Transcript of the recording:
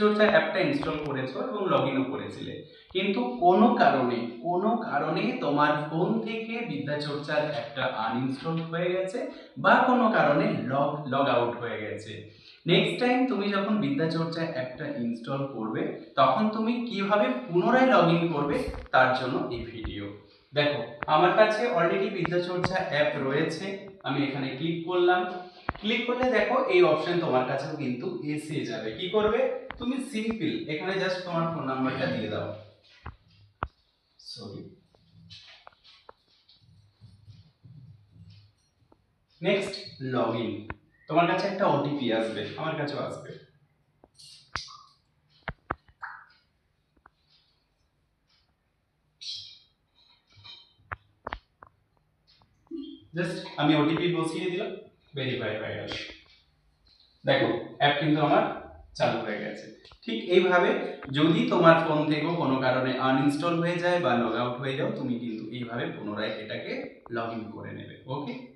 চর্চা অ্যাপটা ইনস্টল করেছ এবং লগ ইনও করেছিলে। কিন্তু কোনো কারণে কোনো কারণে তোমার ফোন থেকে বিদ্যা চর্চার অ্যাপটা আনইনস্টল হয়ে গেছে বা কোনো কারণে লগ লগ আউট হয়ে গেছে। নেক্সট টাইম তুমি যখন বিদ্যা চর্চা অ্যাপটা ইনস্টল করবে, তখন তুমি কীভাবে পুনরায় লগ ইন করবে তার জন্য এই ভিডিও দেখো, আমার কাছে অলরেডি বিদ্যা চর্চা অ্যাপ রয়েছে, আমি এখানে ক্লিক করলাম। ক্লিক করলে দেখো এই অপশন তোমার কাছেও কিন্তু এসে যাবে। কি করবে? তুমি সিম্পল এখানে জাস্ট তোমার ফোন নাম্বারটা দিয়ে দাও। সরি নেক্সট লগ ইন তোমার কাছে একটা ওটিপি আসবে, আমার কাছেও আসবে। জাস্ট আমি ওটিপি বসিয়ে দিলাম। ভেরিফাই হয়ে গেল দেখো অ্যাপ কিন্তু আমার চালু হয়ে গেছে। ঠিক এইভাবে যদি তোমার ফোন থেকেও কোনো কারণে আনইনস্টল হয়ে যায় বা লগ আউট হয়ে যাও, তুমি কিন্তু এইভাবে পুনরায় এটাকে লগ ইন করে নেবে ওকে